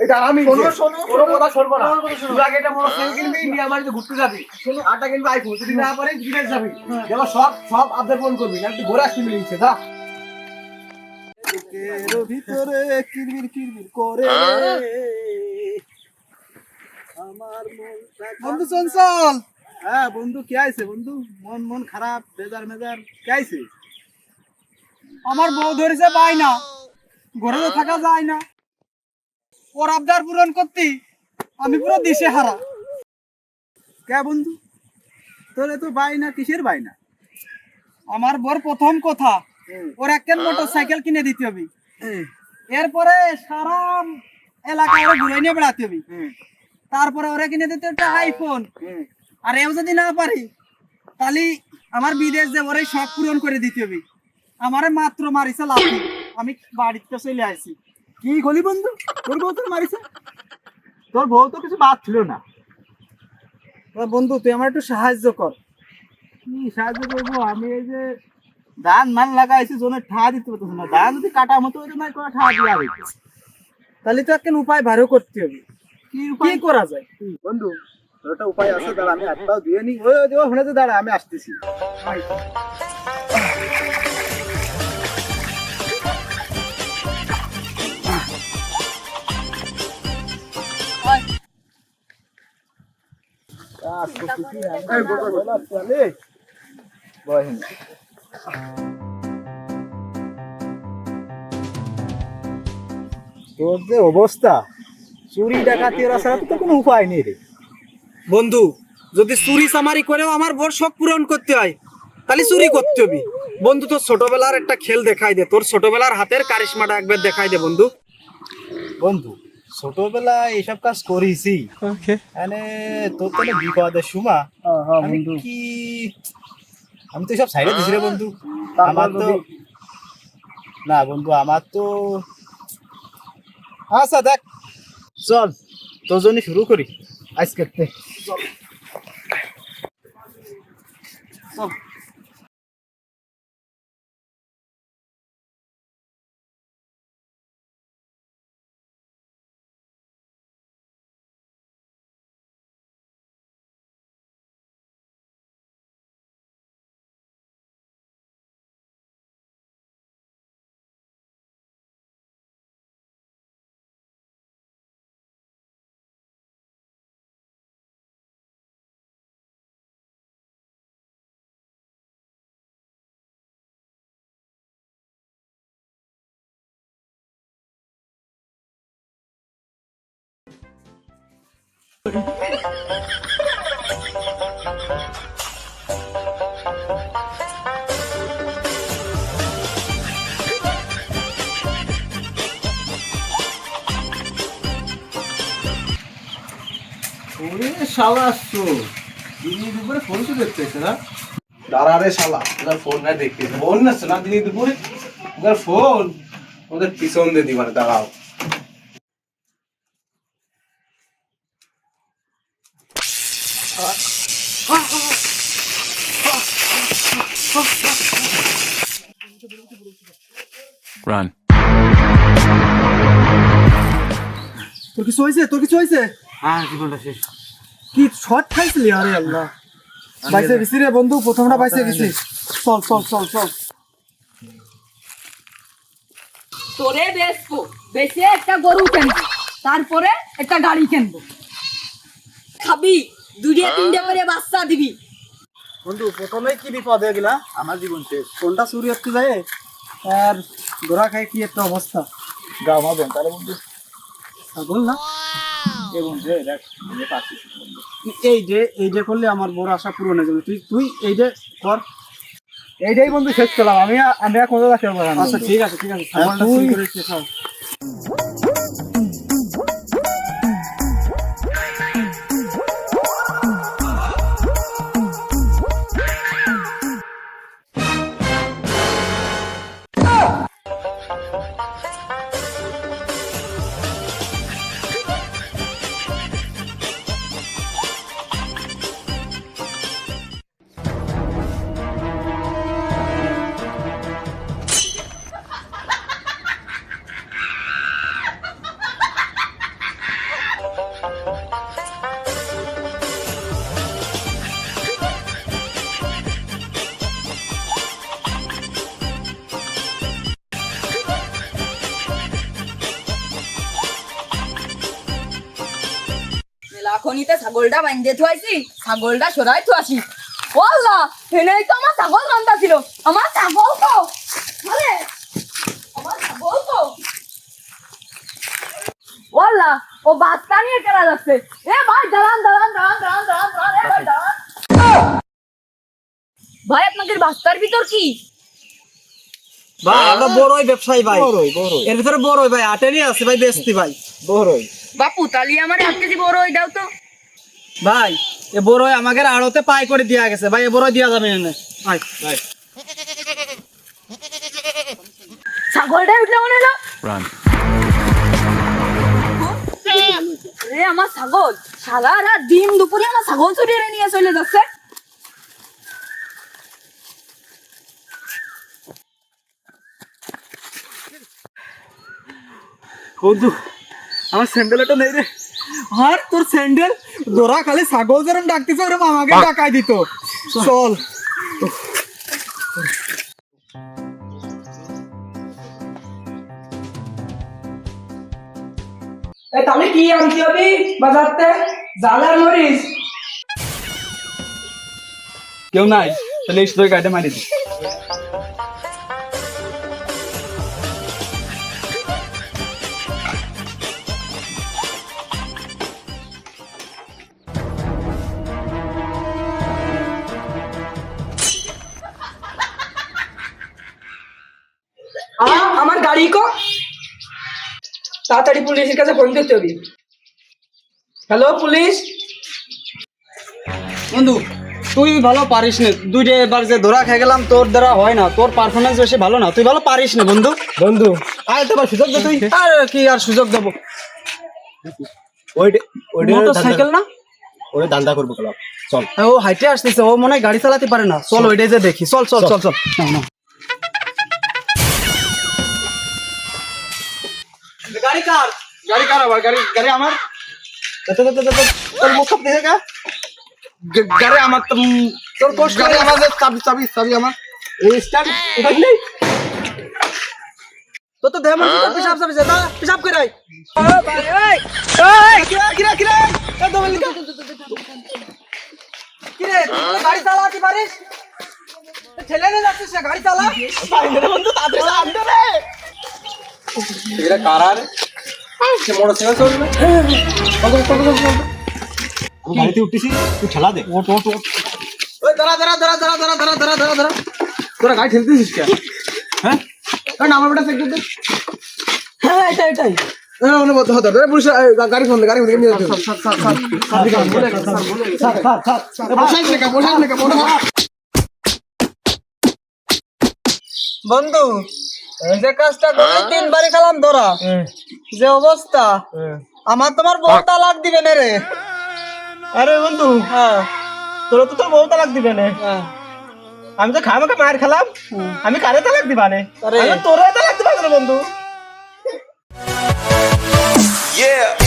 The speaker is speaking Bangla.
এটা আমি শোনো, শোনো, কোনো কথা শুনব না। আমার কথা শোনো। তুই আগে এটা মোটরসাইকেল কিনবি নিয়ে আমার যে ঘুরতে যাবি আটা কিনবি আইফোন যদি না পারিস বিদেশ যাবি। এবার সব সব আবদার ফোন করবি না তুই ঘোরা কিনবি নিচ্ছে যা। ভিতরে করে। আমার মন বন্ধু চঞ্চল! হ্যাঁ বন্ধু কে আইছে বন্ধু? মন মন খারাপ বেজার মেজার কে আইছে? আমার বউ ধরেছে পাই না ঘরে তো থাকা যায় না। ওর আবদার পূরণ করতে আমি পুরো দিশে হারা। কে বন্ধু? তোরে তো বাই না, কিসের বাই না? আমার প্রথম কথা, ওর কিনে দিতে হবে? এরপরে সারা এলাকায় ওরা ঘুরে নিয়ে বেড়াতে হবে। তারপরে ওরা কিনে দিতে একটা আইফোন আর এও যদি না পারি, তাহলে আমার বিদেশ যে ওরাই সব পূরণ করে দিতে হবে। আমারে মাত্র মারিছে লাফি আমি বাড়িতে চলে আসি। কি গলি বন্ধু তোর বউ তোর মারিছে তোর বউ তো কিছু বাদ ছিল না বন্ধু তুই আমার একটু সাহায্য কর কি সাহায্য করব আমি এই যে ধান মান লাগাইছি জন্য ঠা দিতে পারতেছি না ধান যদি কাটা মতো হতো না কোনো ঠা দিয়া হইতো তাহলে তো একটা উপায় ভালো করতে হবে কি কি উপায় করা যায় বন্ধু একটা উপায় আছে দাঁড়া আমি হাত পাও ধুয়ে নি ওই ওই যে ওখানে তো দাঁড়া আমি আসতেছি তোর যে অবস্থা চুরি ডাকাতি ওরা ছাড়া তো কোনো উপায় নেই রে। বন্ধু যদি চুরি চামারি করেও আমার বড় শখ পূরণ করতে হয় তাহলে চুরি করতে হবে। বন্ধু তোর ছোটবেলার একটা খেল দেখাই দে। তোর ছোটবেলার হাতের কারিশমাটা একবার দেখাই দে বন্ধু। বন্ধু ছোটবেলায় এইসব কাজ করেছি। মানে তোর তো বিপদের সুমা। আমি কি আমি তো সব সাইডে দিছি রে বন্ধু। আমার তো না বন্ধু আমার তো আচ্ছা দেখ। চল তোর জন্য শুরু করি। আজকে চল চল। দুপুরে ফোন তো না দাঁড়া শালা ফোন ফোন না দুপুরে। ফোন ওদের পিছন দিয়ে দিবার, দাঁড়াও। Run. তোর কিছু হয়েছে? তোর কিছু হয়েছে? হ্যাঁ জীবনটা শেষ। কি শর্ট খাইছিলি? আরে আল্লাহ। বাইসে গেছি রে বন্ধু প্রথমটা বাইসে গেছি। চল চল চল চল। তোরে বেচবো। বেচে একটা গরু কিনবো। তারপরে একটা গাড়ি কিনবো। খাবি। দুইটা তিনটা করে বাচ্চা দিবি। বন্ধু প্রথমে কি বিপদ হয়ে গেলা? আমার জীবন শেষ। ফোনটা চুরি হচ্ছে যায়? আর খায় কি একটা অবস্থা? গা বন্ধু ছাগল না। এই দেখ আমি এই যে এই যে করলে আমার বড় আশা পূরণ হয়ে যাবে। তুই তুই এই যে কর। এইটাই বন্ধু শেষ করলাম। আমি আমি আর কোনো পারব না। আচ্ছা ঠিক আছে ঠিক আছে। তুই- করেছে ছাগলটা থুয়াইছি ছাগলটা সরাই থুয়াছি হেনেই তো আমার ছাগল বান্ধা ছিল। আমার ছাগল তো। ওয়াল্লা ও বাচ্চা নিয়ে কেনা যাচ্ছে এ ভাই দাঁড়ান দাঁড়ান দাঁড়ান দাঁড়ান দাঁড়ান দাঁড়ান ভাই আপনাদের বাচ্চার ভিতর কি? ভাই আমরা বড়ই ব্যবসায়ী ভাই। বড়ই বড়ই। এর ভিতরে বড়ই ভাই আটেরই আছে ভাই বেচতি ভাই। বড়ই। বাপু তালি আমার এক কেজি বড় দাও তো। ভাই এ বড়ই আমাদের আড়তে পাই করে দেয়া গেছে। ভাই এ বড়ই দেয়া যাবে না ভাই ভাই ছাগলটা উঠলে মনে হলো? রে আমার ছাগল। সারা রাত দিন দুপুরে আমার ছাগল চুরিয়ে নিয়ে চলে যাচ্ছে। বন্ধু আমার স্যান্ডেলটা নেই রে। আর তোর স্যান্ডেল দোরা খালি ছাগল যেরকম ডাকতেছে ওরকম আমাকে ডাকাই দিত। চল। তাহলে কি আনতে হবে বাজারতে? জালার মরিচ। কেউ নাই তাহলে এই গাড়িটা মারি দিই আমার গাড়ি কো। তাড়াতাড়ি পুলিশের কাছে ফোন করতে হবে। Hello police? বন্ধু তুই ভালো পারিস না। দুইটা এবার যে ধরা খেয়ে গেলাম তোর দ্বারা হয় না। তোর পারফরমেন্স বেশি ভালো না। তুই ভালো পারিস না বন্ধু। বন্ধু। আয় তো সুযোগ দে তুই। আর কি আর সুযোগ দেবো? সাইকেল না? ওরে দান্দা করব চল। হ্যাঁ, ও হাইটে আসতেছে। ও মনে হয় গাড়ি চালাতে পারে না। চল ওইটাই যে দেখি। চল চল চল চল। না, गाड़ी कार। गाड़ी कार हमार गाड़ी गाड़ी हमार। तो तो तो तो वो सब देगा गाड़ी हमार तुम तो कोश गाड़ी हमार सब सभी सभी हमार। स्टार्ट उठा नहीं तो तो देमन तो हाँ। पेशाब सब ज़्यादा पेशाब कर। आई ओ भाई ओए। किरा किरा किरा। ए दो मिनट किरे हाँ। तो गाड़ी चला की बारिश। ঠেলে না যাচ্ছে গাড়ি চালা বন্ধু তাড়াতাড়ি আনতে রে এটা কার আর সে মোটরসাইকেল চলবে কত কত কত আমি গাড়িতে উঠতেছি তুই ঠেলা দে ওট ওট ওট ওই দাঁড়া দাঁড়া দাঁড়া দাঁড়া দাঁড়া দাঁড়া দাঁড়া দাঁড়া দাঁড়া তোরা গাড়ি ঠেলতেছিস কে হ্যাঁ আমার বেটা চেক দিতে হ্যাঁ এটাই এটাই মানে গাড়ি ফোন গাড়ি ফোন দে। বন্ধু যে কাজটা করে তিনবারই খেলাম ধরা। যে অবস্থা। আমার তোমার বউ তালাক দিবে না রে। আরে বন্ধু হ্যাঁ। তোর তো তোর বউ তালাক দিবে না। হ্যাঁ। আমি তো খামাকে মার খেলাম। আমি কারে তালাক দিবা নে? তোরে তালাক দিবা না বন্ধু? Yeah.